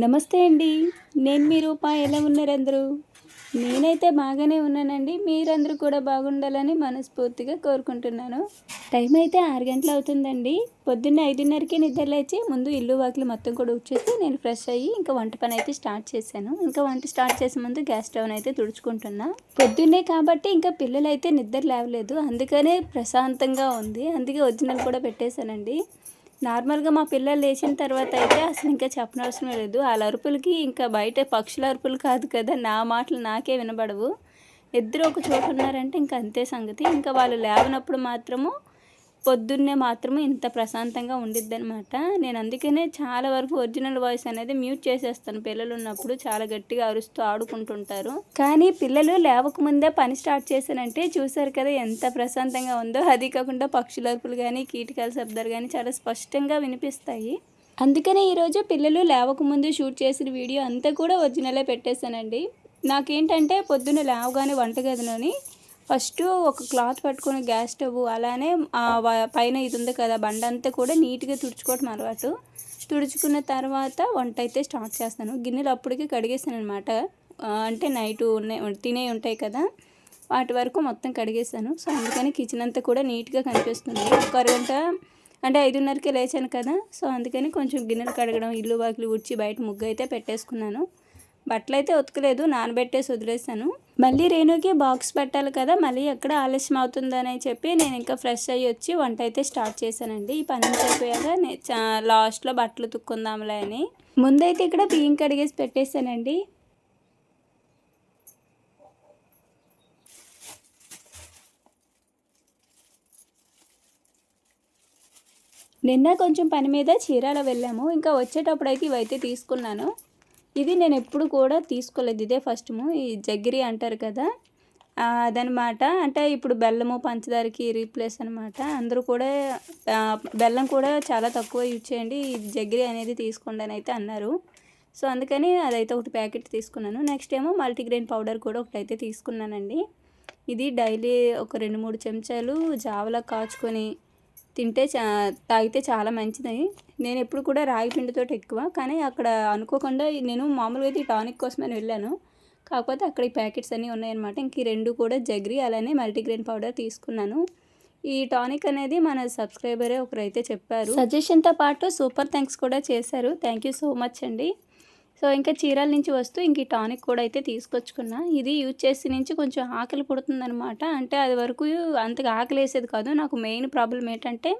నమస్తే అండి. నేను మీ రూపా. ఎలా ఉన్నారు అందరూ? నేనైతే బాగానే ఉన్నానండి. మీరందరూ కూడా బాగుండాలని మనస్ఫూర్తిగా కోరుకుంటున్నాను. టైం అయితే ఆరు గంటలు అవుతుందండి. పొద్దున్న ఐదున్నరకి నిద్రలేచి ముందు ఇల్లు వాకిలి మొత్తం కూడా వచ్చేసి నేను ఫ్రెష్ అయ్యి ఇంకా వంట పని అయితే స్టార్ట్ చేశాను. ఇంకా వంట స్టార్ట్ చేసే ముందు గ్యాస్ స్టవ్ అయితే తుడుచుకుంటున్నా. పొద్దున్నే కాబట్టి ఇంకా పిల్లలు అయితే నిద్ర లేవలేదు. అందుకనే ప్రశాంతంగా ఉంది. అందుకే ఒరిజినల్ కూడా పెట్టేశానండి. నార్మల్గా మా పిల్లలు లేచిన తర్వాత అయితే అసలు ఇంకా చెప్పనవసరం లేదు. వాళ్ళ అరుపులకి ఇంకా బయట పక్షుల అరుపులు కాదు కదా నా మాటలు నాకే వినబడవు. ఇద్దరు ఒక చోట ఉన్నారంటే ఇంకా అంతే సంగతి. ఇంకా వాళ్ళు లేవనప్పుడు మాత్రము పొద్దున్నే మాత్రమే ఇంత ప్రశాంతంగా ఉండిద్ది అనమాట నేను అందుకనే చాలా వరకు ఒరిజినల్ వాయిస్ అనేది మ్యూట్ చేసేస్తాను. పిల్లలు ఉన్నప్పుడు చాలా గట్టిగా అరుస్తూ ఆడుకుంటుంటారు. కానీ పిల్లలు లేవకముందే పని స్టార్ట్ చేశానంటే చూసారు కదా ఎంత ప్రశాంతంగా ఉందో. అది కాకుండా పక్షుల అరుపులు కానీ కీటకాల శబ్దాలు కానీ చాలా స్పష్టంగా వినిపిస్తాయి. అందుకనే ఈరోజు పిల్లలు లేవకముందు షూట్ చేసిన వీడియో అంతా కూడా ఒరిజినలే పెట్టేశానండి. నాకేంటంటే పొద్దున్న లేవగానే వంటగదిలోని ఫస్ట్ ఒక క్లాత్ పట్టుకొని గ్యాస్ స్టవ్ అలానే పైన ఇది ఉంది కదా బండ అంతా కూడా నీట్గా తుడుచుకోవటం అలవాటు. తుడుచుకున్న తర్వాత వంట అయితే స్టార్ట్ చేస్తాను. గిన్నెలు అప్పటికే కడిగేసాను అనమాట అంటే నైట్ ఉన్నాయి తినే ఉంటాయి కదా వాటి వరకు మొత్తం కడిగేసాను. సో అందుకని కిచెన్ అంతా కూడా నీట్గా కనిపిస్తుంది. ఒక అరగంట అంటే ఐదున్నరకే లేచాను కదా సో అందుకని కొంచెం గిన్నెలు కడగడం ఇల్లు వాకిలు ఉడిచి బయట ముగ్గు అయితే పెట్టేసుకున్నాను. బట్టలు అయితే ఉతకలేదు నానబెట్టేసి వదిలేసాను మళ్ళీ రేణుకి బాక్స్ పెట్టాలి కదా మళ్ళీ ఎక్కడ ఆలస్యం అవుతుందని చెప్పి నేను ఇంకా ఫ్రెష్ అయ్యి వచ్చి వంట అయితే స్టార్ట్ చేశానండి. ఈ పని అయిపోయాక చా- లాస్ట్లో బట్టలు తుక్కుందాంలే అని. ముందైతే ఇక్కడ బియ్యం కడిగేసి పెట్టేశానండి. నిన్న కొంచెం పని మీద చీరాల వెళ్ళాము. ఇంకా వచ్చేటప్పుడు అయితే ఇవైతే తీసుకున్నాను. ఇది నేను ఎప్పుడు కూడా తీసుకోలేదు. ఇదే ఫస్ట్ ఈ జగ్గిరి అంటారు కదా అదనమాట. అంటే ఇప్పుడు బెల్లము పంచదారకి రీప్లేస్ అనమాట అందరూ కూడా బెల్లం కూడా చాలా తక్కువ యూజ్ చేయండి. ఈ జగ్గిరి అనేది తీసుకోండి అని అయితే అన్నారు. సో అందుకని అదైతే ఒకటి ప్యాకెట్ తీసుకున్నాను. నెక్స్ట్ ఏమో మల్టీగ్రెయిన్ పౌడర్ కూడా ఒకటి అయితే తీసుకున్నానండి. ఇది డైలీ ఒక రెండు మూడు చెంచాలు జావలా కాచుకొని తింటే చా తాగితే చాలా మంచిదని. నేను ఎప్పుడు కూడా రాగి పిండితో ఎక్కువ. కానీ అక్కడ అనుకోకుండా నేను మామూలుగా అయితే ఈ టానిక్ కోసమని వెళ్ళాను. కాకపోతే అక్కడ ఈ ప్యాకెట్స్ అన్నీ ఉన్నాయన్నమాట. ఇంక ఈ రెండు కూడా జగ్రి అలానే మల్టీగ్రెయిన్ పౌడర్ తీసుకున్నాను. ఈ టానిక్ అనేది మన సబ్స్క్రైబరే ఒకరైతే చెప్పారు. సజెషన్తో పాటు సూపర్ థ్యాంక్స్ కూడా చేశారు. థ్యాంక్ యూ సో మచ్ అండి. సో ఇంకా చీరాల నుంచి వస్తూ ఇంక ఈ టానిక్ కూడా అయితే తీసుకొచ్చుకున్నా. ఇది యూజ్ చేసి నుంచి కొంచెం ఆకలి పుడుతుందనమాట అంటే అది వరకు అంతగా ఆకలి వేసేది కాదు. నాకు మెయిన్ ప్రాబ్లం ఏంటంటే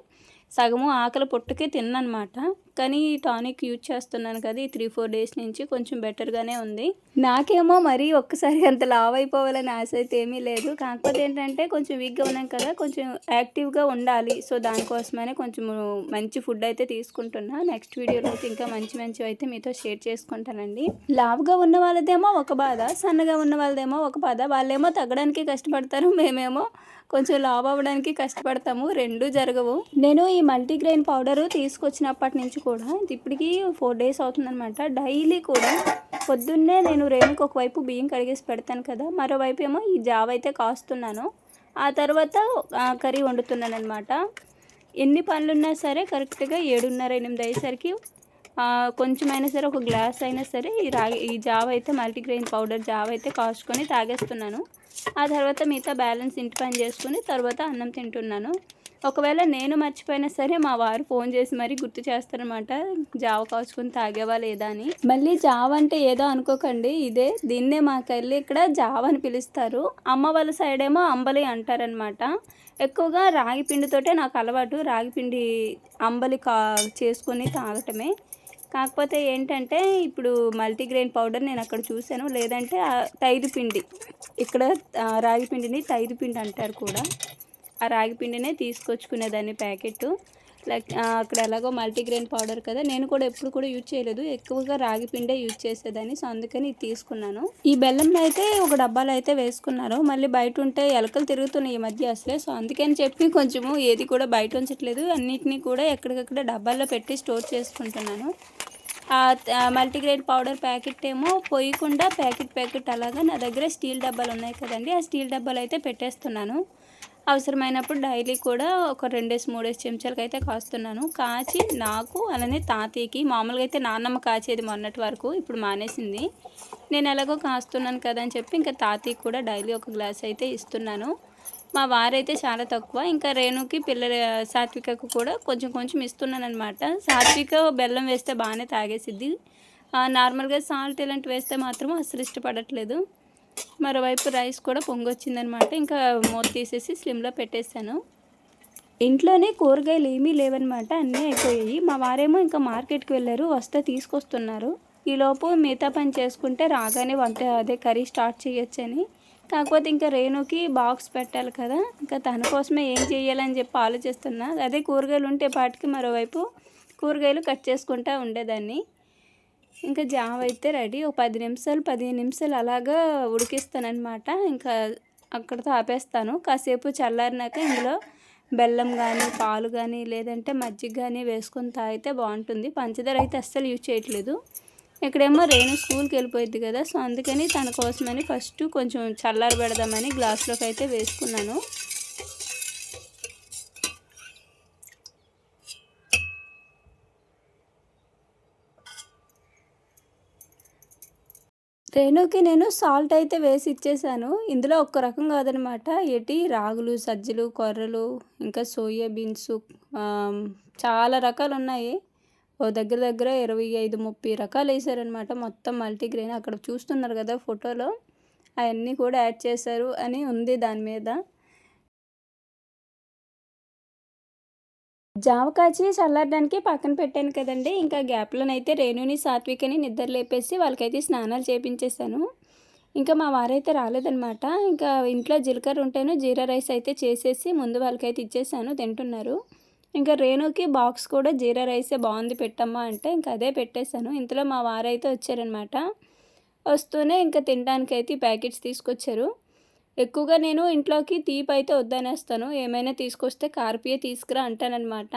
సగము ఆకలి పొట్టుకే తిన్ననమాట. కానీ ఈ టానిక్ యూజ్ చేస్తున్నాను కదా ఈ త్రీ ఫోర్ డేస్ నుంచి కొంచెం బెటర్గానే ఉంది. నాకేమో మరీ ఒక్కసారి అంత లావ్ అయిపోవాలని ఆశ అయితే ఏమీ లేదు. కాకపోతే ఏంటంటే కొంచెం వీక్గా ఉన్నాం కదా కొంచెం యాక్టివ్గా ఉండాలి. సో దానికోసమనే కొంచెం మంచి ఫుడ్ అయితే తీసుకుంటున్నా. నెక్స్ట్ వీడియోలో అయితే ఇంకా మంచి మంచివి అయితే మీతో షేర్ చేసుకుంటానండి. లావుగా ఉన్న వాళ్ళదేమో ఒక బాధ సన్నగా ఉన్న వాళ్ళదేమో ఒక బాధ. వాళ్ళేమో తగ్గడానికి కష్టపడతారు మేమేమో కొంచెం లావ్ అవ్వడానికి కష్టపడతాము. రెండు జరగవు. నేను ఈ మల్టీగ్రెయిన్ పౌడరు తీసుకొచ్చినప్పటి నుంచి కూడా ఇప్పటికీ ఫోర్ డేస్ అవుతుందనమాట డైలీ కూడా పొద్దున్నే నేను రేణుకి ఒకవైపు బియ్యం కడిగేసి పెడతాను కదా మరోవైపు ఏమో ఈ జావ అయితే కాస్తున్నాను. ఆ తర్వాత కర్రీ వండుతున్నాను అనమాట ఎన్ని పనులున్నా సరే కరెక్ట్గా ఏడున్నర ఎనిమిది అయ్యేసరికి కొంచెమైనా సరే ఒక గ్లాస్ అయినా సరే ఈ రాగి ఈ జావ అయితే మల్టీగ్రెయిన్ పౌడర్ జావ అయితే కాచుకొని తాగేస్తున్నాను. ఆ తర్వాత మిగతా బ్యాలెన్స్ ఇంటి పని చేసుకుని తర్వాత అన్నం తింటున్నాను. ఒకవేళ నేను మర్చిపోయినా సరే మా వారు ఫోన్ చేసి మరీ గుర్తు చేస్తారనమాట జావ కాచుకొని తాగేవా లేదా అని. మళ్ళీ జావ అంటే ఏదో అనుకోకండి. ఇదే దీన్నే మాకెళ్ళి ఇక్కడ జావ అని పిలుస్తారు. అమ్మ వాళ్ళ సైడ్ ఏమో అంబలి అంటారనమాట ఎక్కువగా రాగి పిండితోటే నాకు అలవాటు. రాగి పిండి అంబలి కా చేసుకొని తాగటమే. కాకపోతే ఏంటంటే ఇప్పుడు మల్టీగ్రెయిన్ పౌడర్ నేను అక్కడ చూశాను. లేదంటే ఆ తైదు పిండి. ఇక్కడ రాగిపిండిని రాగి పిండిని తైదు పిండి అంటారు కూడా. ఆ రాగి పిండినే తీసుకొచ్చుకునేదాన్ని ప్యాకెట్ లైక్ అక్కడ ఎలాగో మల్టీగ్రెయిన్ పౌడర్ కదా నేను కూడా ఎప్పుడు కూడా యూజ్ చేయలేదు. ఎక్కువగా రాగి పిండే యూజ్ చేసేదాన్ని సో అందుకని ఇది తీసుకున్నాను. ఈ బెల్లంలో అయితే ఒక డబ్బాలో అయితే వేసుకున్నారు. మళ్ళీ బయట ఉంటే ఎలకలు తిరుగుతున్నాయి ఈ మధ్య అసలే సో అందుకని చెప్పి కొంచెము ఏది కూడా బయట ఉంచట్లేదు. అన్నిటినీ కూడా ఎక్కడికక్కడ డబ్బాల్లో పెట్టి స్టోర్ చేసుకుంటున్నాను. ఆ మల్టీగ్రెయిన్ పౌడర్ ప్యాకెట్ ఏమో పోయకుండా ప్యాకెట్ ప్యాకెట్ అలాగా నా దగ్గర స్టీల్ డబ్బాలు ఉన్నాయి కదండి ఆ స్టీల్ డబ్బాలు అయితే పెట్టేస్తున్నాను. అవసరమైనప్పుడు డైలీ కూడా ఒక రెండేసి మూడేసి చెంచాలకి అయితే కాస్తున్నాను. కాచి నాకు అలానే తాతయ్యకి మామూలుగా అయితే నాన్నమ్మ కాచేది మొన్నటి వరకు ఇప్పుడు మానేసింది. నేను ఎలాగో కాస్తున్నాను కదా అని చెప్పి ఇంకా తాతయ్యకి కూడా డైలీ ఒక గ్లాస్ అయితే ఇస్తున్నాను. మా వారైతే చాలా తక్కువ. ఇంకా రేణుకి పిల్లల సాత్వికకు కూడా కొంచెం కొంచెం ఇస్తున్నాను అనమాట సాత్విక బెల్లం వేస్తే బాగానే తాగేసిద్ది. నార్మల్గా సాల్ట్ ఇలాంటివి వేస్తే మాత్రం అసలు ఇష్టపడట్లేదు. మరోవైపు రైస్ కూడా పొంగొచ్చిందనమాట ఇంకా మూత తీసేసి స్లిమ్లో పెట్టేశాను. ఇంట్లోనే కూరగాయలు ఏమీ లేవన్నమాట అన్నీ అయిపోయాయి. మా వారేమో ఇంకా మార్కెట్కి వెళ్ళారు వస్తే తీసుకొస్తున్నారు. ఈలోపు మిగతా పని చేసుకుంటే రాగానే వంట అదే కర్రీ స్టార్ట్ చేయొచ్చని. కాకపోతే ఇంకా రేణుకి బాక్స్ పెట్టాలి కదా ఇంకా తన కోసమే ఏం చేయాలని చెప్పి ఆలోచిస్తున్నా. అదే కూరగాయలు ఉంటే పాటికి మరోవైపు కూరగాయలు కట్ చేసుకుంటా ఉండేదాన్ని. ఇంకా జావ అయితే రెడీ. ఒక పది నిమిషాలు పదిహేను నిమిషాలు అలాగా ఉడికిస్తానమాట ఇంకా అక్కడతో ఆపేస్తాను. కాసేపు చల్లారినాక ఇందులో బెల్లం కానీ పాలు కానీ లేదంటే మజ్జిగ కానీ వేసుకొని తాగితే బాగుంటుంది. పంచదార అయితే అస్సలు యూజ్ చేయట్లేదు. ఇక్కడేమో రేణు స్కూల్కి వెళ్ళిపోయింది కదా సో అందుకని తన కోసమని ఫస్ట్ కొంచెం చల్లారి పెడదామని గ్లాస్లోకి అయితే వేసుకున్నాను. రేణుకి నేను సాల్ట్ అయితే వేసి ఇచ్చేసాను. ఇందులో ఒక్క రకం కాదనమాట. ఎటి రాగులు సజ్జలు కొర్రలు ఇంకా సోయా బీన్స్ చాలా రకాలు ఉన్నాయి. ఓ దగ్గర దగ్గర ఇరవై ఐదు ముప్పై రకాలు వేసారనమాట. మొత్తం మల్టీగ్రెయిన్ అక్కడ చూస్తున్నారు కదా ఫోటోలో. అవన్నీ కూడా యాడ్ చేశారు అని ఉంది దాని మీద. జావ కాచి చల్లారడానికి పక్కన పెట్టాను కదండి. ఇంకా గ్యాప్లోనైతే రేణుని సాత్వికని నిద్ర లేపేసి వాళ్ళకైతే స్నానాలు చేపించేశాను. ఇంకా మా వారైతే రాలేదనమాట ఇంకా ఇంట్లో జీలకర్ర ఉంటేను జీరా రైస్ అయితే చేసేసి ముందు వాళ్ళకైతే ఇచ్చేసాను తింటున్నారు. ఇంకా రేణుకి బాక్స్ కూడా జీరా రైసే బాగుంది పెట్టమ్మా అంటే ఇంకా అదే పెట్టేశాను. ఇంతలో మా వారైతే వచ్చారనమాట వస్తూనే ఇంకా తినడానికి అయితే ఈ ప్యాకెట్స్ తీసుకొచ్చారు. ఎక్కువగా నేను ఇంట్లోకి తీపి అయితే వద్దనేస్తాను. ఏమైనా తీసుకొస్తే కార్పియే తీసుకురా అంటానన్నమాట.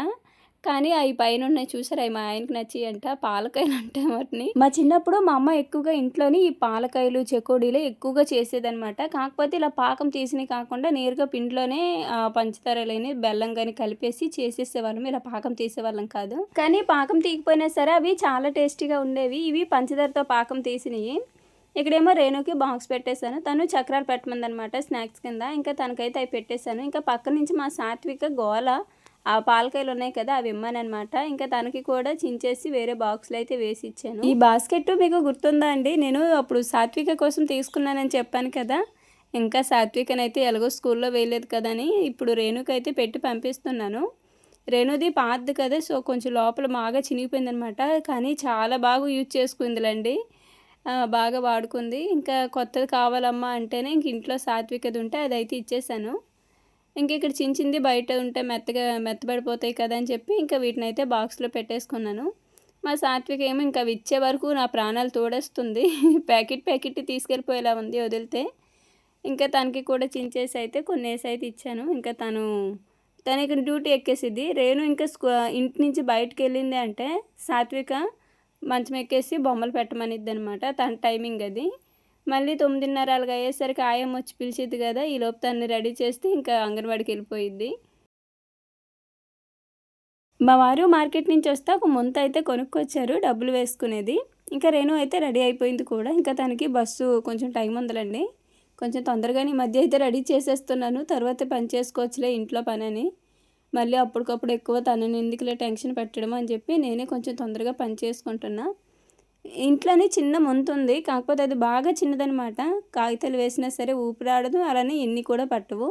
కానీ అవి పైన ఉన్నాయి చూసారు? అవి మా ఆయనకి నచ్చి అంట పాలకాయలు అంటే వాటిని. మా చిన్నప్పుడు మా అమ్మ ఎక్కువగా ఇంట్లోని ఈ పాలకాయలు చెకోడీలు ఎక్కువగా చేసేదనమాట కాకపోతే ఇలా పాకం తీసినవి కాకుండా నేరుగా పిండిలోనే పంచదారలేని బెల్లం కానీ కలిపేసి చేసేసేవాళ్ళం. ఇలా పాకం తీసేవాళ్ళం కాదు. కానీ పాకం తీగిపోయినా సరే అవి చాలా టేస్టీగా ఉండేవి. ఇవి పంచదారతో పాకం తీసినవి ఇక్కడేమో రేణుకి బాక్స్ పెట్టేశాను. తను చక్రాలు పెట్టమందనమాట స్నాక్స్ కింద. ఇంకా తనకైతే అవి పెట్టేశాను. ఇంకా పక్క నుంచి మా సాత్విక గోల ఆ పాలకాయలు ఉన్నాయి కదా అవి ఇమ్మానమాట ఇంకా తనకి కూడా చించేసి వేరే బాక్స్లో అయితే వేసి ఇచ్చాను ఈ బాస్కెట్ మీకు గుర్తుందా అండి? నేను అప్పుడు సాత్విక కోసం తీసుకున్నానని చెప్పాను కదా. ఇంకా సాత్వికనైతే ఎలాగో స్కూల్లో వేయలేదు కదని ఇప్పుడు రేణుకైతే పెట్టి పంపిస్తున్నాను. రేణుది పాతది కదా సో కొంచెం లోపల బాగా చినిగిపోయిందనమాట. కానీ చాలా బాగా యూజ్ చేసుకుందిలండి. బాగా వాడుకుంది. ఇంకా కొత్తది కావాలమ్మా అంటేనే ఇంక ఇంట్లో సాత్వికది ఉంటే అదైతే ఇచ్చేసాను. ఇంక ఇక్కడ చిన్న చిన్నది బయట ఉంటే మెత్తగా మెత్తబడిపోతాయి కదా అని చెప్పి ఇంకా వీటిని అయితే బాక్స్లో పెట్టేసుకున్నాను. మా సాత్విక ఏమో ఇంకా అవి ఇచ్చే వరకు నా ప్రాణాలు తోడేస్తుంది. ప్యాకెట్ ప్యాకెట్ తీసుకెళ్ళిపోయేలా ఉంది వదిలితే. ఇంకా తనకి కూడా చించేసి అయితే కొన్ని వేసి అయితే ఇచ్చాను. ఇంకా తను తన ఇక్కడ డ్యూటీ ఎక్కేసిద్ది. రేణు ఇంకా ఇంటి నుంచి బయటకు వెళ్ళింది అంటే సాత్విక మంచం ఎక్కేసి బొమ్మలు పెట్టమనిద్ది అనమాట తన టైమింగ్ అది. మళ్ళీ తొమ్మిదిన్నర అలాగ అయ్యేసరికి ఆయం వచ్చి పిలిచిద్ది కదా ఈ లోపు తన్ని రెడీ చేస్తే ఇంకా అంగన్వాడికి వెళ్ళిపోయిద్ది. మా వారు మార్కెట్ నుంచి వస్తే ఒక ముంత అయితే కొనుక్కొచ్చారు డబ్బులు వేసుకునేది. ఇంకా రేణు అయితే రెడీ అయిపోయింది కూడా. ఇంకా తనకి బస్సు కొంచెం టైం ఉందలండి. కొంచెం తొందరగానే మధ్య అయితే రెడీ చేసేస్తున్నాను. తర్వాత పని చేసుకోవచ్చులే ఇంట్లో పని అని మళ్ళీ అప్పటికప్పుడు ఎక్కువ తనని ఎందుకులే టెన్షన్ పెట్టడం అని చెప్పి నేనే కొంచెం తొందరగా పని చేసుకుంటున్నా. ఇంట్లోనే చిన్న ముంత ఉంది కాకపోతే అది బాగా చిన్నదనమాట కాగితాలు వేసినా సరే ఊపిరాడదు. అలానే ఎన్ని కూడా పట్టవు.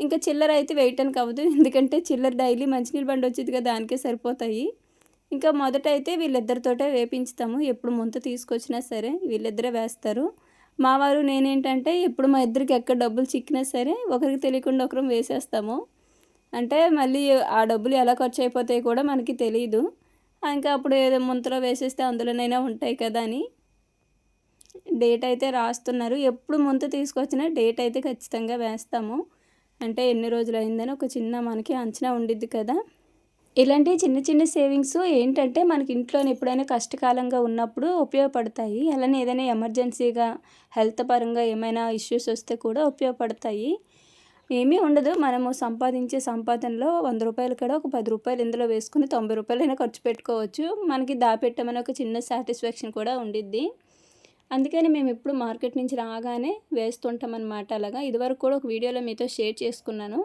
ఇంకా చిల్లర అయితే వేయటానికి అవ్వదు ఎందుకంటే చిల్లర డైలీ మంచినీళ్ళు బండి వచ్చేది కదా దానికే సరిపోతాయి. ఇంకా మొదట అయితే వీళ్ళిద్దరితోటే వేపించుతాము. ఎప్పుడు ముంత తీసుకొచ్చినా సరే వీళ్ళిద్దరే వేస్తారు. మా వారు నేనేంటంటే ఎప్పుడు మా ఇద్దరికి ఎక్కడ డబ్బులు చిక్కినా సరే ఒకరికి తెలియకుండా ఒకరం వేసేస్తాము. అంటే మళ్ళీ ఆ డబ్బులు ఎలా ఖర్చు అయిపోతాయి కూడా మనకి తెలియదు ఇంకా అప్పుడు ఏదో ముంతలో వేసేస్తే అందులోనైనా ఉంటాయి కదా అని డేట్ అయితే రాస్తున్నారు. ఎప్పుడు ముంత తీసుకొచ్చినా డేట్ అయితే ఖచ్చితంగా వేస్తాము. అంటే ఎన్ని రోజులు అయిందని ఒక చిన్న మనకి అంచనా ఉండిద్ది కదా. ఇలాంటి చిన్న చిన్న సేవింగ్స్ ఏంటంటే మనకి ఇంట్లో ఎప్పుడైనా కష్టకాలంగా ఉన్నప్పుడు ఉపయోగపడతాయి. అలానే ఏదైనా ఎమర్జెన్సీగా హెల్త్ పరంగా ఏమైనా ఇష్యూస్ వస్తే కూడా ఉపయోగపడతాయి. ఏమీ ఉండదు. మనము సంపాదించే సంపాదనలో వంద రూపాయలు కూడా ఒక పది రూపాయలు ఇందులో వేసుకుని తొంభై రూపాయలైనా ఖర్చు పెట్టుకోవచ్చు. మనకి దాపెట్టమని ఒక చిన్న సాటిస్ఫాక్షన్ కూడా ఉండిద్ది. అందుకని మేము ఇప్పుడు మార్కెట్ నుంచి రాగానే వేస్తుంటాం అనమాట అలాగా. ఇదివరకు కూడా ఒక వీడియోలో మీతో షేర్ చేసుకున్నాను.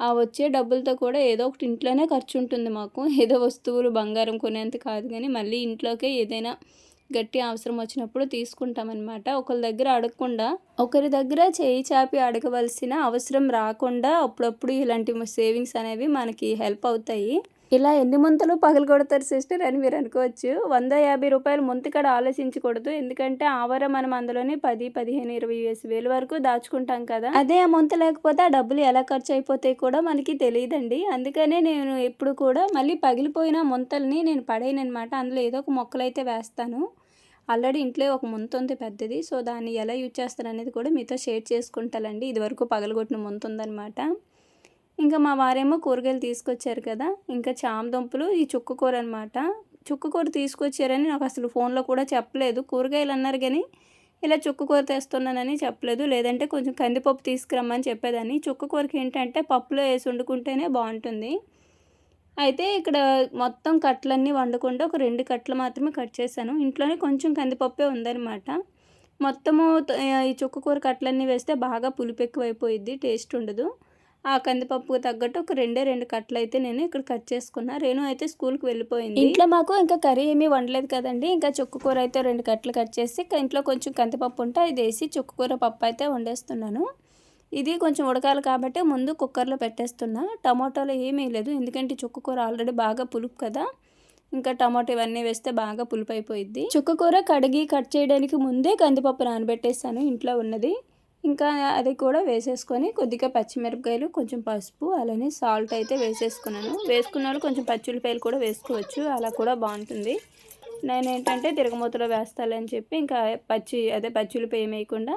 ఆ వచ్చే డబ్బులతో కూడా ఏదో ఒకటి ఇంట్లోనే ఖర్చు ఉంటుంది మాకు. ఏదో వస్తువులు బంగారం కొనేంత కాదు కానీ మళ్ళీ ఇంట్లోకే ఏదైనా గట్టి అవసరం వచ్చినప్పుడు తీసుకుంటామన్నమాట. ఒకరి దగ్గర అడగకుండా ఒకరి దగ్గర చేయి చాపి అడగవలసిన అవసరం రాకుండా అప్పుడప్పుడు ఇలాంటి సేవింగ్స్ అనేవి మనకి హెల్ప్ అవుతాయి. ఇలా ఎన్ని ముంతలు పగలు కొడతారు సిస్టర్ అని మీరు అనుకోవచ్చు. వంద యాభై రూపాయలు ముంతకాడ ఆలోచించకూడదు. ఎందుకంటే ఆవర మనం అందులోనే పది పదిహేను ఇరవై వేసి వేలు వరకు దాచుకుంటాం కదా. అదే ఆ ముంత లేకపోతే ఆ డబ్బులు ఎలా ఖర్చు అయిపోతాయి కూడా మనకి తెలియదండి. అందుకనే నేను ఎప్పుడు కూడా మళ్ళీ పగిలిపోయిన ముంతల్ని నేను పడేయనమాట అందులో ఏదో ఒక మొక్కలైతే వేస్తాను. ఆల్రెడీ ఇంట్లో ఒక ముంత ఉంది పెద్దది సో దాన్ని ఎలా యూజ్ చేస్తారనేది అనేది కూడా మీతో షేర్ చేసుకుంటానండి. ఇదివరకు పగలగొట్టిన ముంత ఉందనమాట ఇంకా మా వారేమో కూరగాయలు తీసుకొచ్చారు కదా ఇంకా చామదుంపలు ఈ చుక్క కూర అనమాట చుక్క కూర తీసుకొచ్చారని నాకు అసలు ఫోన్లో కూడా చెప్పలేదు. కూరగాయలు అన్నారు కానీ ఇలా చుక్క కూర తెస్తున్నానని చెప్పలేదు. లేదంటే కొంచెం కందిపప్పు తీసుకురమ్మని చెప్పేదాన్ని. చుక్క కూరకి ఏంటంటే పప్పులో వేసి వండుకుంటేనే బాగుంటుంది. అయితే ఇక్కడ మొత్తం కట్లన్నీ వండకుండా ఒక రెండు కట్టలు మాత్రమే కట్ చేశాను. ఇంట్లోనే కొంచెం కందిపప్పే ఉందన్నమాట. మొత్తము ఈ చుక్కకూర కట్లన్నీ వేస్తే బాగా పులుపు ఎక్కువైపోయిద్ది టేస్ట్ ఉండదు. ఆ కందిపప్పుకు తగ్గట్టు ఒక రెండే రెండు కట్లు అయితే నేను ఇక్కడ కట్ చేసుకున్నా. రేణు అయితే స్కూల్కి వెళ్ళిపోయింది. ఇంట్లో మాకు ఇంకా కర్రీ ఏమీ వండలేదు కదండి. ఇంకా చుక్కకూర అయితే రెండు కట్టలు కట్ చేసి ఇంట్లో కొంచెం కందిపప్పు ఉంటే అది వేసి చుక్కకూర పప్పు అయితే వండేస్తున్నాను. ఇది కొంచెం ఉడకాలి కాబట్టి ముందు కుక్కర్లో పెట్టేస్తున్నా. టమాటాలు ఏమీ లేదు. ఎందుకంటే చుక్క కూర ఆల్రెడీ బాగా పులుపు కదా. ఇంకా టమాటో ఇవన్నీ వేస్తే బాగా పులుపు అయిపోయింది చుక్క కూర కడిగి కట్ చేయడానికి ముందే కందిపప్పు నానబెట్టేస్తాను ఇంట్లో ఉన్నది. ఇంకా అది కూడా వేసేసుకొని కొద్దిగా పచ్చిమిరపకాయలు కొంచెం పసుపు అలానే సాల్ట్ అయితే వేసేసుకున్నాను. వేసుకున్న వాళ్ళు కొంచెం పచ్చిమిరపాయలు కూడా వేసుకోవచ్చు. అలా కూడా బాగుంటుంది. నేను ఏంటంటే తిరగమూతలో వేస్తాలని చెప్పి ఇంకా పచ్చి అదే పచ్చిమిరపాయ వేయకుండా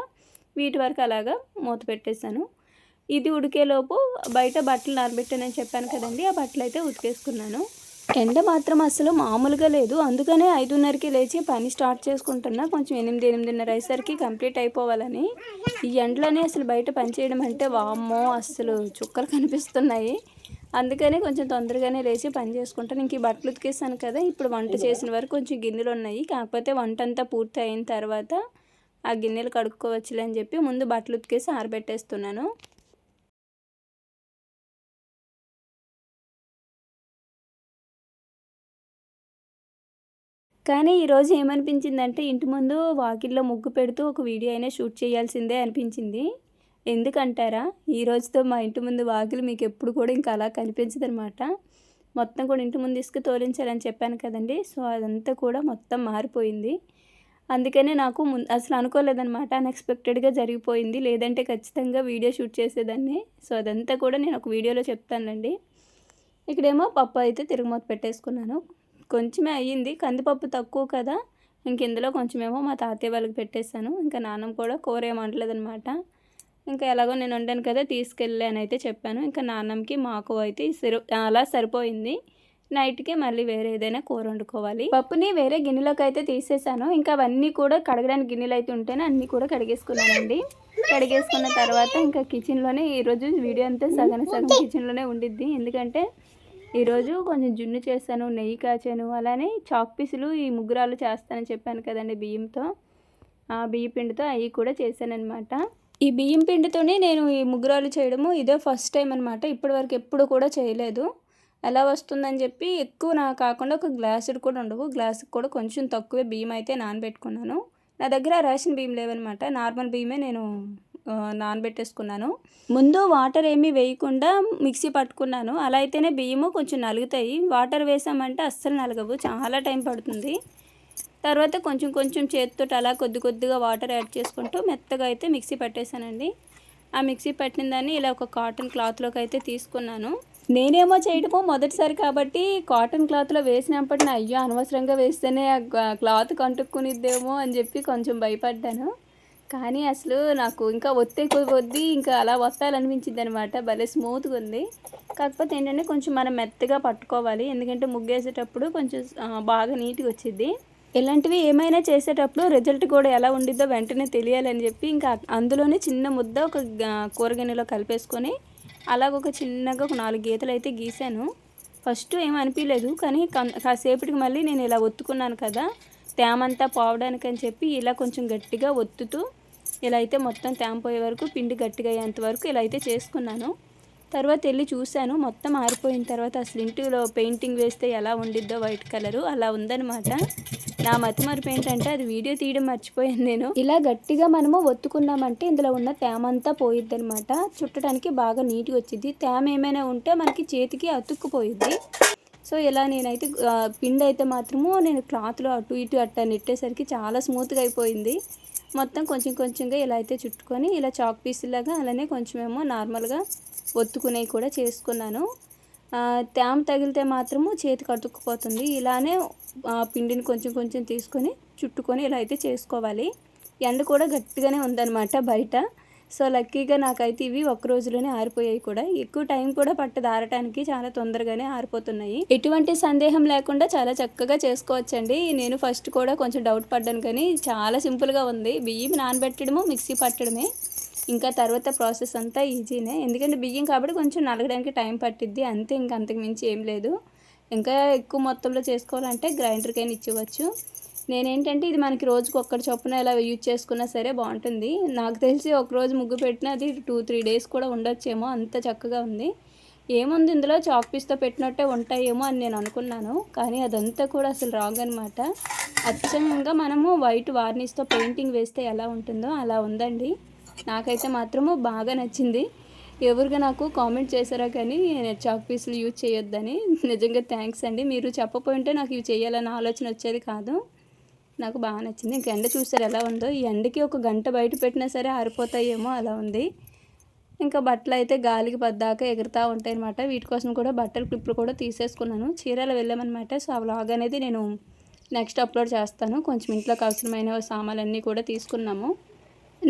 వీటి వరకు అలాగా మూత పెట్టేశాను. ఇది ఉడికేలోపు బయట బట్టలు నానబెట్టానని చెప్పాను కదండి ఆ బట్టలు అయితే ఉతికేసుకున్నాను. ఎండ మాత్రం అసలు మామూలుగా లేదు. అందుకనే ఐదున్నరకి లేచి పని స్టార్ట్ చేసుకుంటున్నా. కొంచెం ఎనిమిది ఎనిమిదిన్నర అయ్యేసరికి కంప్లీట్ అయిపోవాలని. ఈ ఎండలోనే అసలు బయట పని చేయడం అంటే వామ్మో అసలు చుక్కలు కనిపిస్తున్నాయి. అందుకనే కొంచెం తొందరగానే లేచి పని చేసుకుంటాను. ఇంక ఈ బట్టలు ఉతికేసాను కదా ఇప్పుడు వంట చేసిన వరకు కొంచెం గిన్నెలు ఉన్నాయి కాకపోతే వంట అంతా పూర్తి అయిన తర్వాత ఆ గిన్నెలు కడుక్కోవచ్చులే అని చెప్పి ముందు బట్టలు ఉతికేసి ఆరబెట్టేస్తున్నాను. కానీ ఈరోజు ఏమనిపించిందంటే ఇంటి ముందు వాకిల్లో ముగ్గు పెడుతూ ఒక వీడియో అయినా షూట్ చేయాల్సిందే అనిపించింది. ఎందుకంటారా? ఈ రోజుతో మా ఇంటి ముందు వాకిలు మీకు ఎప్పుడు కూడా ఇంకా అలా కనిపించదనమాట మొత్తం కూడా ఇంటి ముందు ఇసుక తోలించాలని చెప్పాను కదండి. సో అదంతా కూడా మొత్తం మారిపోయింది. అందుకనే నాకు అసలు అనుకోలేదనమాట అన్ఎక్స్పెక్టెడ్గా జరిగిపోయింది. లేదంటే ఖచ్చితంగా వీడియో షూట్ చేసేదాన్ని. సో అదంతా కూడా నేను ఒక వీడియోలో చెప్తానండి ఇక్కడేమో పప్పు అయితే తిరుగుమూత పెట్టేసుకున్నాను. కొంచెమే అయ్యింది. కందిపప్పు తక్కువ కదా. ఇంక ఇందులో కొంచెమేమో మా తాతయ్య వాళ్ళకి పెట్టేశాను. ఇంకా నాన్నం కూడా కూర ఏమంటలేదనమాట ఇంకా ఎలాగో నేను వండాను కదా తీసుకెళ్ళానైతే చెప్పాను. ఇంకా నాన్నమ్మకి మాకు అయితే సరి అలా సరిపోయింది. నైట్కి మళ్ళీ వేరే ఏదైనా కూర వండుకోవాలి. పప్పుని వేరే గిన్నెలోకి అయితే తీసేసాను. ఇంకా అవన్నీ కూడా కడగడానికి గిన్నెలు అయితే ఉంటేనే అన్నీ కూడా కడిగేసుకున్నానండి. కడిగేసుకున్న తర్వాత ఇంకా కిచెన్లోనే ఈరోజు వీడియో అంతా సగం సగం కిచెన్లోనే ఉండిద్ది. ఎందుకంటే ఈరోజు కొంచెం జున్ను చేశాను నెయ్యి కాచాను. అలానే చాక్ పీసులు ఈ ముగ్గురాలు చేస్తానని చెప్పాను కదండి బియ్యంతో. ఆ బియ్య పిండితో అవి కూడా చేశానమాట ఈ బియ్యం పిండితోనే నేను ఈ ముగ్గురాలు చేయడము ఇదే ఫస్ట్ టైం అనమాట ఇప్పటివరకు ఎప్పుడు కూడా చేయలేదు. ఎలా వస్తుందని చెప్పి ఎక్కువ నా కాకుండా ఒక గ్లాసుడు కూడా ఉండవు. గ్లాసుకి కూడా కొంచెం తక్కువే బియ్యం అయితే నానబెట్టుకున్నాను. నా దగ్గర రేషన్ బియ్యం లేవనమాట. నార్మల్ బియ్యమే నేను నానబెట్టేసుకున్నాను. ముందు వాటర్ ఏమీ వేయకుండా మిక్సీ పట్టుకున్నాను. అలా అయితేనే బియ్యము కొంచెం నలుగుతాయి. వాటర్ వేసామంటే అస్సలు నలగవు. చాలా టైం పడుతుంది. తర్వాత కొంచెం కొంచెం చేతితో అలా కొద్ది కొద్దిగా వాటర్ యాడ్ చేసుకుంటూ మెత్తగా అయితే మిక్సీ పట్టేశానండి. ఆ మిక్సీ పట్టిన దాన్ని ఇలా ఒక కాటన్ క్లాత్లోకి అయితే తీసుకున్నాను. నేనేమో చేయడము మొదటిసారి కాబట్టి కాటన్ క్లాత్లో వేసినప్పటిని అయ్యో అనవసరంగా వేస్తేనే ఆ క్లాత్ కంటుక్కునిద్దేమో అని చెప్పి కొంచెం భయపడ్డాను. కానీ అసలు నాకు ఇంకా ఒత్తే కొద్ది ఇంకా అలా వస్తాలనిపించింది అనమాట భలే స్మూత్గా ఉంది. కాకపోతే ఏంటంటే కొంచెం మనం మెత్తగా పట్టుకోవాలి. ఎందుకంటే ముగ్గేసేటప్పుడు కొంచెం బాగా నీట్గా వచ్చింది ఇలాంటివి ఏమైనా చేసేటప్పుడు రిజల్ట్ కూడా ఎలా ఉండిద్దో వెంటనే తెలియాలని చెప్పి ఇంకా అందులోనే చిన్న ముద్ద ఒక కూరగాయలో కూరగిన్నెలో కలిపేసుకొని అలాగ ఒక చిన్నగా ఒక నాలుగు గీతలు అయితే గీశాను. ఫస్ట్ ఏం అనిపించలేదు కానీ కాసేపటికి మళ్ళీ నేను ఇలా ఒత్తుకున్నాను కదా తేమంతా పోవడానికి అని చెప్పి ఇలా కొంచెం గట్టిగా ఒత్తుతూ ఇలా అయితే మొత్తం తేమ పోయే వరకు పిండి గట్టిగా అయ్యేంత వరకు ఇలా అయితే చేసుకున్నాను. తర్వాత వెళ్ళి చూశాను. మొత్తం ఆరిపోయిన తర్వాత అసలు ఇంటిలో పెయింటింగ్ వేస్తే ఎలా ఉండిద్దో వైట్ కలరు. అలా ఉందన్నమాట. నా మతిమరుపు ఏంటంటే అది వీడియో తీయడం మర్చిపోయాను నేను. ఇలా గట్టిగా మనము ఒత్తుకున్నామంటే ఇందులో ఉన్న తేమ అంతా పోయిద్ది అనమాట చుట్టడానికి బాగా నీట్గా వచ్చింది తేమ ఏమైనా ఉంటే మనకి చేతికి అతుక్కుపోయిద్ది. సో ఇలా నేనైతే పిండి అయితే మాత్రము నేను క్లాత్లో అటు ఇటు అట్ట నెట్టేసరికి చాలా స్మూత్గా అయిపోయింది. మొత్తం కొంచెం కొంచెంగా ఇలా అయితే చుట్టుకొని ఇలా చాక్ పీసులాగా అలానే కొంచెమేమో నార్మల్గా ఒత్తుకునేవి కూడా చేసుకున్నాను. తేమ తగిలితే మాత్రము చేతి అతుక్కుపోతుంది. ఇలానే ఆ, పిండిని కొంచెం కొంచెం తీసుకొని చుట్టుకొని ఇలా అయితే చేసుకోవాలి. ఎండ కూడా గట్టిగానే ఉందన్నమాట బయట. సో లక్కీగా నాకైతే ఇవి ఒక్క రోజులోనే ఆరిపోయాయి కూడా. ఎక్కువ టైం కూడా పట్టదు. ఆరటానికి చాలా తొందరగానే ఆరిపోతున్నాయి. ఎటువంటి సందేహం లేకుండా చాలా చక్కగా చేసుకోవచ్చండి. నేను ఫస్ట్ కూడా కొంచెం డౌట్ పడ్డాను కానీ చాలా సింపుల్గా ఉంది. బియ్యం నానబెట్టడము మిక్సీ పట్టడమే. ఇంకా తర్వాత ప్రాసెస్ అంతా ఈజీనే. ఎందుకంటే బియ్యం కాబట్టి కొంచెం నలగడానికి టైం పట్టిద్ది. అంతే ఇంకా అంతకు మించి ఏం లేదు. ఇంకా ఎక్కువ మొత్తంలో చేసుకోవాలంటే గ్రైండర్కైనా ఇచ్చేవచ్చు. నేనేంటంటే ఇది మనకి రోజుకి ఒక్కటి చొప్పున ఇలా యూజ్ చేసుకున్నా సరే బాగుంటుంది. నాకు తెలిసి ఒకరోజు ముగ్గు పెట్టినా అది టూ త్రీ డేస్ కూడా ఉండొచ్చేమో. అంత చక్కగా ఉంది. ఏముంది ఇందులో చాక్ పీస్తో పెట్టినట్టే ఉంటాయేమో అని నేను అనుకున్నాను. కానీ అదంతా కూడా అసలు రాంగ్ అనమాట అచ్చంగా మనము వైట్ వార్నిష్తో పెయింటింగ్ వేస్తే ఎలా ఉంటుందో అలా ఉందండి. నాకైతే మాత్రము బాగా నచ్చింది. ఎవరుగా నాకు కామెంట్ చేశారా కానీ చాక్ పీసులు యూజ్ చేయొద్దని నిజంగా థ్యాంక్స్ అండి. మీరు చెప్పపోయింటే నాకు ఇవి చేయాలన్న ఆలోచన వచ్చేది కాదు. నాకు బాగా నచ్చింది. ఇంక ఎండ చూసారు ఎలా ఉందో. ఈ ఎండకి ఒక గంట బయట పెట్టినా సరే ఆరిపోతాయేమో అలా ఉంది. ఇంకా బట్టలు అయితే గాలికి పద్దాక ఎగురుతూ ఉంటాయి అనమాట వీటి కోసం కూడా బట్టల క్లిప్లు కూడా తీసేసుకున్నాను. చీరలు వెళ్ళామన్నమాట. సో ఆ వ్లాగ్ అనేది నేను నెక్స్ట్ అప్లోడ్ చేస్తాను. కొంచెం ఇంట్లోకి అవసరమైన సామాన్లన్నీ కూడా తీసుకున్నాము.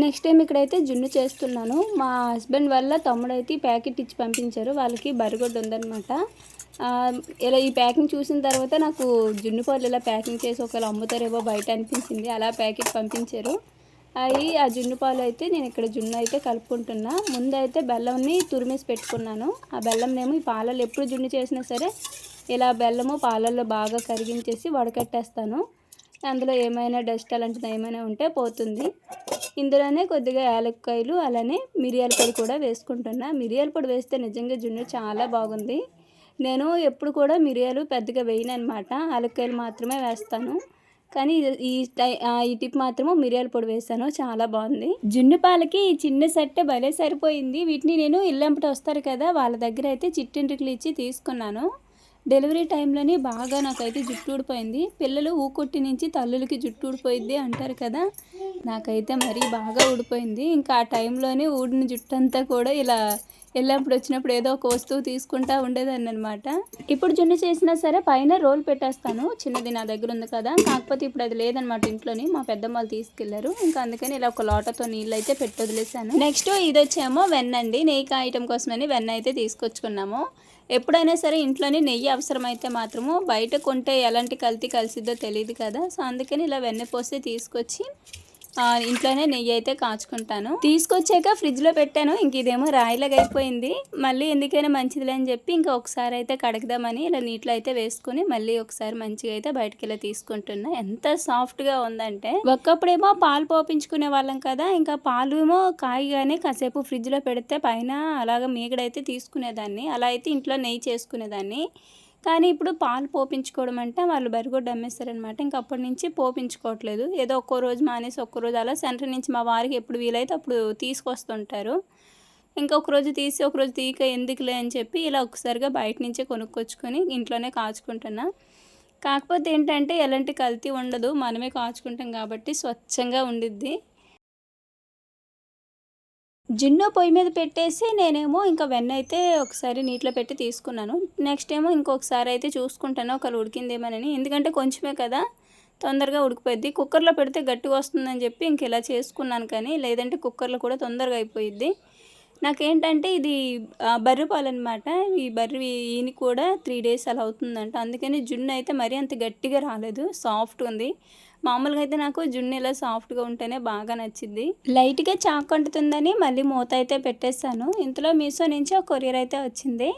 నెక్స్ట్ టైం ఇక్కడైతే జున్ను చేస్తున్నాను. మా హస్బెండ్ వల్ల తమ్ముడు అయితే ఈ ప్యాకెట్ ఇచ్చి పంపించారు. వాళ్ళకి బరిగొడ్డు ఉందన్నమాట. ఇలా ఈ ప్యాకింగ్ చూసిన తర్వాత నాకు జున్ను పాలు ఇలా ప్యాకింగ్ చేసి ఒకవేళ అమ్ముతారేమో బయట అనిపించింది. అలా ప్యాకెట్ పంపించారు. అవి ఆ జున్ను పాలు అయితే నేను ఇక్కడ జున్ను అయితే కలుపుకుంటున్నా. ముందైతే బెల్లంని తురిమేసి పెట్టుకున్నాను. ఆ బెల్లంనేమో ఈ పాలల్లో ఎప్పుడు జున్ను చేసినా సరే ఇలా బెల్లము పాలల్లో బాగా కరిగించేసి వడకట్టేస్తాను. అందులో ఏమైనా డస్ట్ అలాంటిది ఏమైనా ఉంటే పోతుంది. ఇందులోనే కొద్దిగా యాలక్కాయలు అలానే మిరియాల పొడి కూడా వేసుకుంటున్నా. మిరియాల పొడి వేస్తే నిజంగా జున్ను చాలా బాగుంది. నేను ఎప్పుడు కూడా మిరియాలు పెద్దగా వేయను అనమాట యాలక్కాయలు మాత్రమే వేస్తాను. కానీ ఈ టై ఆ, ఈ టిప్ మాత్రము మిరియాల పొడి వేసాను. చాలా బాగుంది. జున్ను పాలకి ఈ చిన్న సెట్ భలే సరిపోయింది. వీటిని నేను ఇల్లంపట వస్తారు కదా వాళ్ళ దగ్గర అయితే చిట్టింటికలు ఇచ్చి తీసుకున్నాను. డెలివరీ టైంలోనే బాగా నాకైతే జుట్టు ఊడిపోయింది. పిల్లలు ఊకొట్టి నుంచి తల్లులకి జుట్టు ఊడిపోయింది అంటారు కదా నాకైతే మరీ బాగా ఊడిపోయింది. ఇంకా ఆ టైంలోనే ఊడిన జుట్టు అంతా కూడా ఇలా ఎల్లప్పుడు వచ్చినప్పుడు ఏదో ఒక వస్తువు తీసుకుంటా ఉండేదాన్ని అనమాట ఇప్పుడు జున్ను చేసినా సరే పైన రోల్ పెట్టేస్తాను. చిన్నది నా దగ్గర ఉంది కదా. కాకపోతే ఇప్పుడు అది లేదనమాట ఇంట్లోని. మా పెద్దమ్మ వాళ్ళు తీసుకెళ్ళారు. ఇంకా అందుకని ఇలా ఒక లోటతో నీళ్ళు అయితే పెట్టి వదిలేసాను నెక్స్ట్ ఇది వచ్చేమో వెన్న అండి. నెయ్యి కాయటం కోసమని వెన్న అయితే తీసుకొచ్చుకున్నాము. ఎప్పుడైనా సరే ఇంట్లోనే నెయ్యి అవసరమైతే మాత్రము బయట కొంటే ఎలాంటి కల్తీ కలిసిద్దో తెలియదు కదా. సో అందుకని ఇలా వెన్న పోసి తీసుకొచ్చి ఇంట్లోనే నెయ్యి అయితే కాచుకుంటాను. తీసుకొచ్చాక ఫ్రిడ్జ్లో పెట్టాను. ఇంక ఇదేమో రాయిలాగా అయిపోయింది. మళ్ళీ ఎందుకైనా మంచిదిలే అని చెప్పి ఇంకా ఒకసారి అయితే కడగదామని ఇలా నీటిలో అయితే వేసుకుని మళ్ళీ ఒకసారి మంచిగా అయితే బయటకి ఇలా తీసుకుంటున్నా. ఎంత సాఫ్ట్గా ఉందంటే ఒకప్పుడేమో పాలు పోపించుకునే వాళ్ళం కదా ఇంకా పాలు ఏమో కాయగానే కాసేపు ఫ్రిడ్జ్లో పెడితే పైన అలాగ మీగడైతే తీసుకునేదాన్ని. అలా అయితే ఇంట్లో నెయ్యి చేసుకునేదాన్ని. కానీ ఇప్పుడు పాలు పోపించుకోవడం అంటే వాళ్ళు బరిగొడ్డు అమ్మేస్తారనమాట ఇంక అప్పటి నుంచి పోపించుకోవట్లేదు. ఏదో ఒక్కో రోజు మానేసి ఒక్కో రోజు అలా సెంటర్ నుంచి మా వారికి ఎప్పుడు వీలైతే అప్పుడు తీసుకొస్తుంటారు. ఇంకా రోజు తీసి ఒక రోజు తీయక ఎందుకులే అని చెప్పి ఇలా ఒకసారిగా బయట నుంచే కొనుక్కొచ్చుకొని ఇంట్లోనే కాచుకుంటున్నా. కాకపోతే ఏంటంటే ఎలాంటి కల్తీ ఉండదు. మనమే కాచుకుంటాం కాబట్టి స్వచ్ఛంగా ఉండిద్ది. జున్ను పొయ్యి మీద పెట్టేసి నేనేమో ఇంకా వెన్న అయితే ఒకసారి నీటిలో పెట్టి తీసుకున్నాను. నెక్స్ట్ ఏమో ఇంకొకసారి అయితే చూసుకుంటాను ఒకరు ఉడికిందేమోనని. ఎందుకంటే కొంచెమే కదా తొందరగా ఉడికిపోద్ది కుక్కర్లో పెడితే గట్టిగా వస్తుందని చెప్పి ఇంక ఇలా చేసుకున్నాను కానీ లేదంటే కుక్కర్లో కూడా తొందరగా అయిపోయిద్ది. నాకేంటంటే ఇది బర్రె పాలు అనమాట ఈ బర్రె ఈయన కూడా త్రీ డేస్ అలా అవుతుందంట. అందుకని జున్ను అయితే మరీ అంత గట్టిగా రాలేదు. సాఫ్ట్ ఉంది. మామూలుగా అయితే నాకు జున్ను ఇలా సాఫ్ట్గా ఉంటేనే బాగా నచ్చింది. లైట్గా చాక్ అంటుతుందని మళ్ళీ మూత అయితే పెట్టేశాను. ఇంతలో మీషో నుంచి ఒక కొరియర్ అయితే వచ్చింది.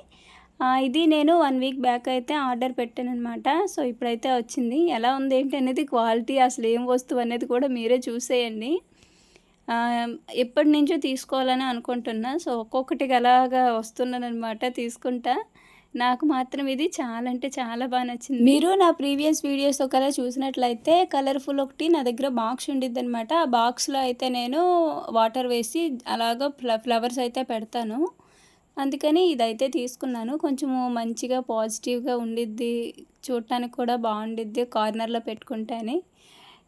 ఇది నేను వన్ వీక్ బ్యాక్ అయితే ఆర్డర్ పెట్టాను అనమాట సో ఇప్పుడైతే వచ్చింది. ఎలా ఉంది ఏంటి అనేది క్వాలిటీ అసలు ఏం వస్తువు అనేది కూడా మీరే చూసేయండి. ఎప్పటి నుంచో తీసుకోవాలని అనుకుంటున్నా. సో ఒక్కొక్కటికి అలాగా వస్తున్నాను అనమాట తీసుకుంటా. నాకు మాత్రం ఇది చాలా అంటే చాలా బాగా నచ్చింది. మీరు నా ప్రీవియస్ వీడియోస్ ఒకవేళ చూసినట్లయితే కలర్ఫుల్ ఒకటి నా దగ్గర బాక్స్ ఉండిద్ది అనమాట ఆ బాక్స్లో అయితే నేను వాటర్ వేసి అలాగ ఫ్ల ఫ్లవర్స్ అయితే పెడతాను. అందుకని ఇదైతే తీసుకున్నాను. కొంచెము మంచిగా పాజిటివ్గా ఉండిద్ది. చూడటానికి కూడా బాగుండిద్ది కార్నర్లో పెట్టుకుంటే అని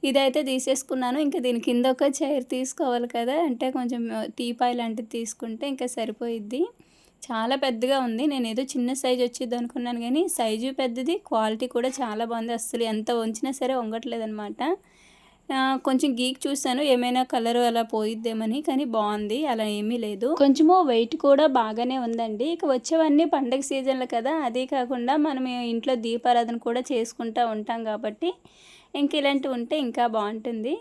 ఇదైతే తీసేసుకున్నాను. ఇంకా దీని కింద ఒక చైర్ తీసుకోవాలి కదా అంటే కొంచెం టీపాయ్ లాంటిది తీసుకుంటే ఇంకా సరిపోయిద్ది. చాలా పెద్దగా ఉంది. నేను ఏదో చిన్న సైజు వచ్చింది అనుకున్నాను కానీ సైజు పెద్దది క్వాలిటీ కూడా చాలా బాగుంది. అస్సలు ఎంత ఉంచినా సరే వంగట్లేదనమాట కొంచెం గీక్ చూసాను ఏమైనా కలర్ అలా పోయిద్దేమని కానీ బాగుంది. అలా ఏమీ లేదు. కొంచెము వెయిట్ కూడా బాగానే ఉందండి. ఇక వచ్చేవన్నీ పండగ సీజన్లు కదా. అదే కాకుండా మనం ఇంట్లో దీపారాధన కూడా చేసుకుంటూ ఉంటాం కాబట్టి ఇంక ఇలాంటివి ఉంటే ఇంకా బాగుంటుంది.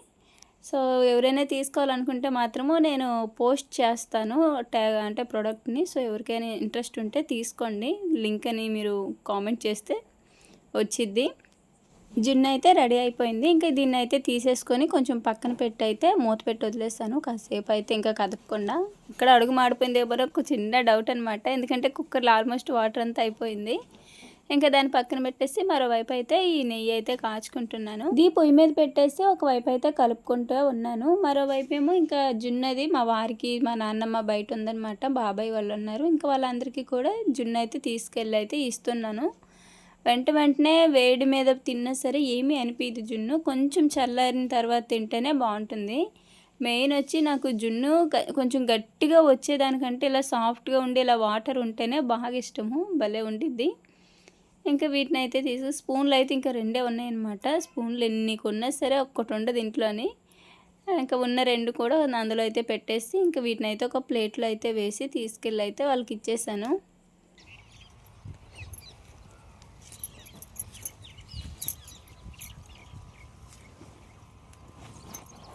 సో ఎవరైనా తీసుకోవాలనుకుంటే మాత్రము నేను పోస్ట్ చేస్తాను ట్యాగ్ అంటే ప్రోడక్ట్ని. సో ఎవరికైనా ఇంట్రెస్ట్ ఉంటే తీసుకోండి. లింక్ అని మీరు కామెంట్ చేస్తే వచ్చిద్ది. జున్ను అయితే రెడీ అయిపోయింది. ఇంకా దీన్ని అయితే తీసేసుకొని కొంచెం పక్కన పెట్టి అయితే మూత పెట్టి వదిలేస్తాను. కాసేపు అయితే ఇంకా కదపకుండా. ఇక్కడ అడుగు మాడిపోయింది ఎవరో చిన్న డౌట్ అనమాట ఎందుకంటే కుక్కర్లో ఆల్మోస్ట్ వాటర్ అంతా అయిపోయింది. ఇంకా దాన్ని పక్కన పెట్టేసి మరోవైపు అయితే ఈ నెయ్యి అయితే కాచుకుంటున్నాను. ఇది పొయ్యి మీద పెట్టేసి ఒకవైపు అయితే కలుపుకుంటూ ఉన్నాను. మరోవైపు ఏమో ఇంకా జున్నది మా వారికి మా నాన్నమ్మ బయట ఉందనమాట బాబాయ్ వాళ్ళు ఉన్నారు. ఇంకా వాళ్ళందరికీ కూడా జున్ను అయితే తీసుకెళ్ళి అయితే ఇస్తున్నాను. వెంట వెంటనే వేడి మీద తిన్నా సరే ఏమీ అనిపించదు జున్ను. కొంచెం చల్లారిన తర్వాత తింటేనే బాగుంటుంది. మెయిన్ వచ్చి నాకు జున్ను కొంచెం గట్టిగా వచ్చేదానికంటే ఇలా సాఫ్ట్గా ఉండి ఇలా వాటర్ ఉంటేనే బాగా ఇష్టము. భలే ఉండిద్ది. ఇంకా వీటిని అయితే తీసు. స్పూన్లు అయితే ఇంకా రెండే ఉన్నాయన్నమాట. స్పూన్లు ఎన్ని కొన్నా సరే ఒక్కటి ఉండదు ఇంట్లోని. ఇంకా ఉన్న రెండు కూడా అందులో అయితే పెట్టేసి ఇంకా వీటిని అయితే ఒక ప్లేట్లో అయితే వేసి తీసుకెళ్ళి అయితే వాళ్ళకి ఇచ్చేసాను.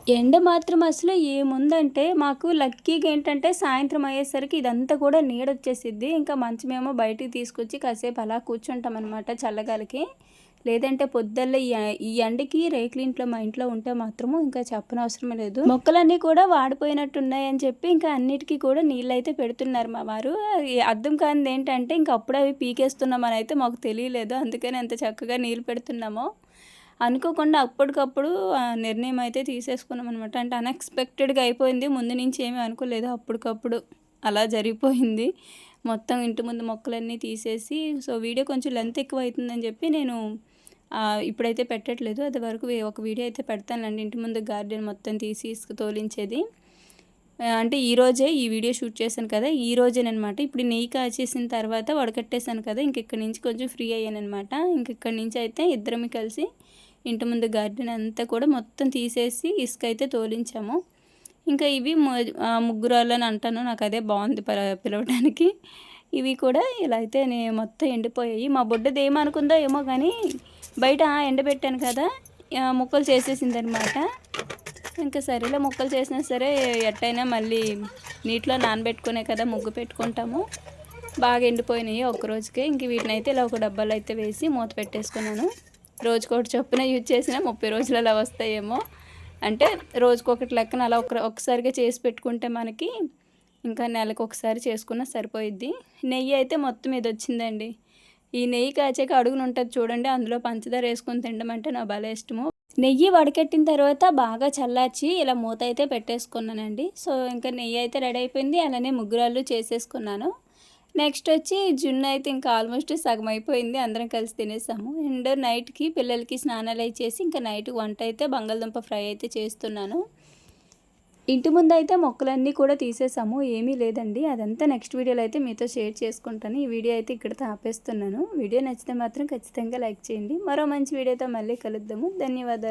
ఎండ మాత్రం అసలు ఏముందంటే మాకు లక్కీగా ఏంటంటే సాయంత్రం అయ్యేసరికి ఇదంతా కూడా నీడొచ్చేసిద్ది. ఇంకా మంచమేమో బయటికి తీసుకొచ్చి కాసేపు అలా కూర్చుంటాం అనమాట చల్లగాలికి. లేదంటే పొద్దుల్ల ఈ ఎండకి రేకుల ఇంట్లో మా ఇంట్లో ఉంటే మాత్రము ఇంకా చెప్పనవసరం లేదు. మొక్కలన్నీ కూడా వాడిపోయినట్టు ఉన్నాయని చెప్పి ఇంకా అన్నిటికీ కూడా నీళ్ళు అయితే పెడుతున్నారు మా వారు. అర్థం కానిది ఏంటంటే ఇంకా అప్పుడు అవి పీకేస్తున్నామని అయితే మాకు తెలియలేదు. అందుకని ఎంత చక్కగా నీళ్ళు పెడుతున్నామో. అనుకోకుండా అప్పటికప్పుడు నిర్ణయం అయితే తీసేసుకున్నాం అనమాట అంటే అన్ఎక్స్పెక్టెడ్గా అయిపోయింది. ముందు నుంచి ఏమీ అనుకోలేదు. అప్పటికప్పుడు అలా జరిగిపోయింది. మొత్తం ఇంటి ముందు మొక్కలన్నీ తీసేసి సో వీడియో కొంచెం లెంత్ ఎక్కువ అవుతుందని చెప్పి నేను ఇప్పుడైతే పెట్టట్లేదు. అది వరకు ఒక వీడియో అయితే పెడతానండి ఇంటి ముందు గార్డెన్ మొత్తం తీసి తోలించేది. అంటే ఈరోజే ఈ వీడియో షూట్ చేశాను కదా. ఈ రోజేనమాట ఇప్పుడు నెయ్యి కాచేసిన తర్వాత వడకట్టేశాను కదా. ఇంక ఇక్కడి నుంచి కొంచెం ఫ్రీ అయ్యానమాట ఇంక ఇక్కడి నుంచి అయితే ఇద్దరం కలిసి ఇంటి ముందు గార్డెన్ అంతా కూడా మొత్తం తీసేసి ఇసుక అయితే తోలించాము. ఇంకా ఇవి ముగ్గురాలు అని అంటాను నాకు అదే బాగుంది పిలవడానికి. ఇవి కూడా ఇలా అయితే మొత్తం ఎండిపోయాయి. మా బొడ్డది ఏమనుకుందో ఏమో కానీ బయట ఎండబెట్టాను కదా ముక్కలు చేసేసింది అనమాట ఇంకా సరేలే ముక్కలు చేసినా సరే ఎట్టయినా మళ్ళీ నీటిలో నానబెట్టుకునే కదా ముగ్గు పెట్టుకుంటాము. బాగా ఎండిపోయినాయి ఒక్కరోజుకే. ఇంక వీటిని అయితే ఇలా ఒక డబ్బాలో అయితే వేసి మూత పెట్టేసుకున్నాను. రోజుకొకటి చొప్పున యూజ్ చేసినా ముప్పై రోజులు అలా వస్తాయేమో. అంటే రోజుకొకటి లెక్కన అలా ఒక ఒకసారిగా చేసి పెట్టుకుంటే మనకి ఇంకా నెలకు ఒకసారి చేసుకున్నా సరిపోయిద్ది. నెయ్యి అయితే మొత్తం ఇది వచ్చిందండి. ఈ నెయ్యి కాచాక అడుగును ఉంటుంది చూడండి అందులో పంచదార వేసుకొని తినడం అంటే నా భలే ఇష్టము. నెయ్యి వడకెట్టిన తర్వాత బాగా చల్లార్చి ఇలా మూత అయితే పెట్టేసుకున్నానండి. సో ఇంకా నెయ్యి అయితే రెడీ అయిపోయింది. అలానే ముగ్గురాళ్ళు చేసేసుకున్నాను. నెక్స్ట్ వచ్చి జున్ను అయితే ఇంకా ఆల్మోస్ట్ సగం అయిపోయింది. అందరం కలిసి తినేసాము. అండ్ నైట్కి పిల్లలకి స్నానాలు చేసి ఇంకా నైట్ వంట అయితే బంగాళదుంప ఫ్రై అయితే చేస్తున్నాను. ఇంటి ముందు అయితే మొక్కలన్నీ కూడా తీసేసాము. ఏమీ లేదండి. అదంతా నెక్స్ట్ వీడియోలో అయితే మీతో షేర్ చేసుకుంటాను. ఈ వీడియో అయితే ఇక్కడ ఆపేస్తున్నాను. వీడియో నచ్చితే మాత్రం ఖచ్చితంగా లైక్ చేయండి. మరో మంచి వీడియోతో మళ్ళీ కలుద్దాము. ధన్యవాదాలు.